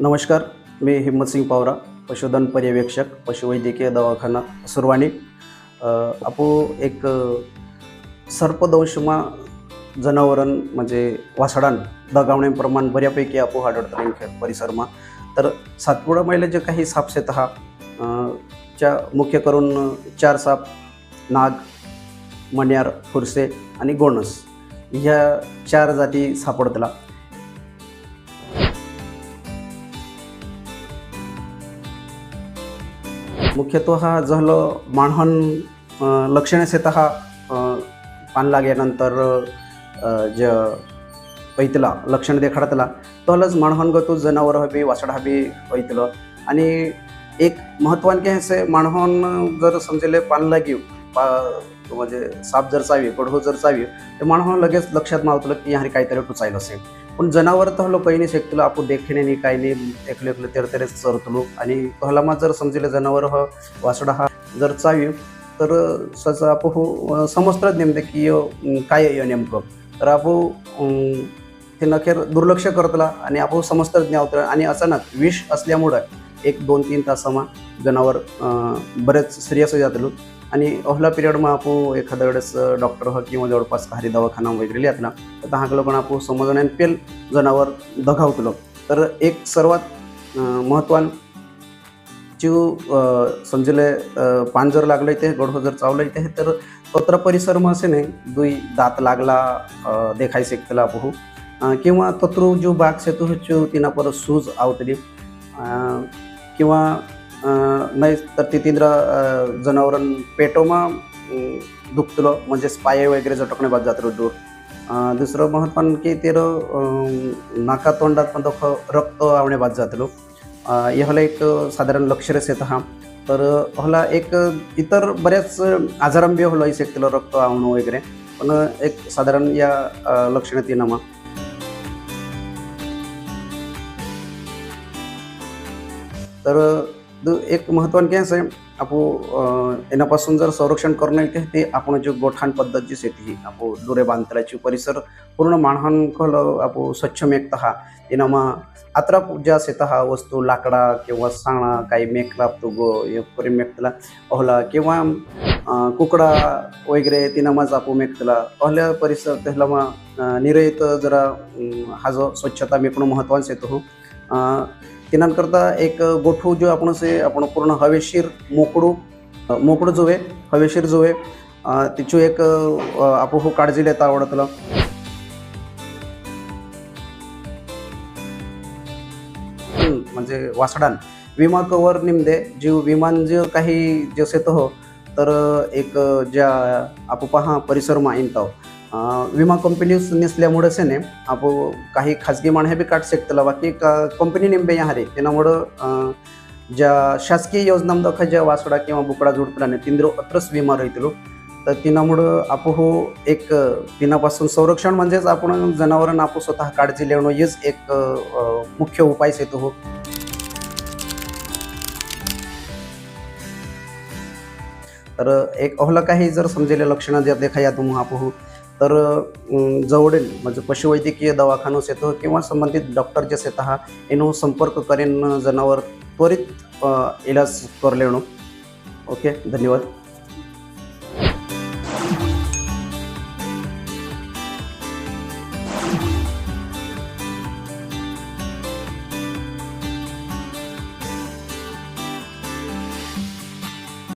नमस्कार मी हिम्मतसिंग पावरा पशुधन पर्यवेक्षक पशुवैद्यकीय दवाखाना सुरवाणी. आपू आपो एक सर्पदंशमा जनावरण म्हणजे वासडान दगावणे प्रमाण बऱ्यापैकी आपो आढळतं परिसरमा. तर सातपुडा महिला जे काही साप हा च्या मुख्य करून चार साप नाग मण्यार फुरसे आणि गोणस ह्या चार जाती सापडतला. मुख्यतः हा झालं मानहन लक्षणे सेता हा पान लागल्यानंतर ज ऐतला लक्षण देखाडतला तोलच माणहनगतू जनावर हवी वासड हवी ऐतलं आणि एक महत्वान की असे माणहन जर समजले पान लागी पा म्हणजे साप जर चावी कडहो जर चावी तर माणहन लगेच लक्षात मावतलं की ह्याने काहीतरी टुचायला असेल. पण जनावर तर हलो काही नाही शेकतलो आपण देखणे नाही काही नाही एकलं एकलं तेर तेरेच चरतलो. आणि तोहलामा जर समजले जनावर हा वासडा हा जर चावी तर सच आप हो, समजतात नेमकं नेमते की काय आहे नेमकं. तर आपण ते नखेर दुर्लक्ष करतला आणि आपण समजतात नाही आणि अचानक विष असल्यामुळं एक दोन तीन तासामा जनावर बरेच सिरियस जातलो. आणि ओहला पिरियडमा आपण एखाद्या वेळेस डॉक्टर ह किंवा जवळपास काही दवाखाना वगैरे लिहातला तर ताहाकलं पण आपण समजण्यान पेल जनावर दगावतलो तर एक सर्वात महत्वान जीव समजले पान जर लागलं ते गडहो जर चावलं इथे तर तोत्र परिसरमा असे नाही दुई दात लागला देखाय शकतला बहु किंवा तत्रु जो बाग सेतू ह्यो तिना परत सूज आवतली. किंवा नाही तर ती तिंद्र जनावर पेटोमा दुखतलो म्हणजे पाय वगैरे झटकणे बाद जातलो दूर. दुसरं महत्वान की ते नाका तोंडात पण तो रक्त आवणे बाद जातलो. ह्याला एक साधारण लक्षरस येत हा. तर ह्याला एक इतर बऱ्याच आजारांबी हलो शकतलो रक्त आवणं वगैरे. पण एक साधारण या अ, लक्षणात येणं तर दु- एक महत्वान काय आहे. आपण येण्यापासून जर संरक्षण करणं येते ते आपण जे गोठाण पद्धत जी शेती आपण दुरे बांधतल्याची परिसर पूर्ण माणहान कल आपण स्वच्छ मेकत हा. एनामा आत्रा ज्या शेता हा वस्तू लाकडा किंवा साणा काही मेक तो गो हे मेकतला अहला किंवा कुकडा वगैरे तिनामाच आपण मेकतला अहल्या परिसर त्याला मग निरयत जरा हा जो स्वच्छता मेकणं महत्वाचं येतो हो अं, एक गोठू जो आपण असे आपण पूर्ण हवेशीर मोकडू अ, मोकडू हवेशीर जोवे तिची एक अ, आपण काळजी लेता आवडतलं. म्हणजे वासडान. विमा कवर निमदे जीव विमान जे काही जसे तो तर एक ज्या आपण पहा परिसरमा इंटाव विमा कंपनी नसल्यामुळे सेने आप काही खाजगी माणहे बी काट शकतला बाकी कंपनी निंबे या रे. त्यामुळं ज्या शासकीय योजनांमध्ये ज्या वासडा किंवा बुकडा जोडपलाने तिंद्रो अत्रच विमा राहतलो तर तिनामुळं आप हो एक तिनापासून संरक्षण म्हणजेच आपण जनावरांना आपण स्वतः काळजी लेणं हेच एक मुख्य उपाय येतो हो. तर एक अहला काही जर समजेले लक्षणं जर देखा या आप हो. तर जवळील म्हणजे पशुवैद्यकीय दवाखानो येतो किंवा संबंधित डॉक्टर जे हा एनो संपर्क करेन जनावर त्वरित इलाज कर लेणं. ओके धन्यवाद.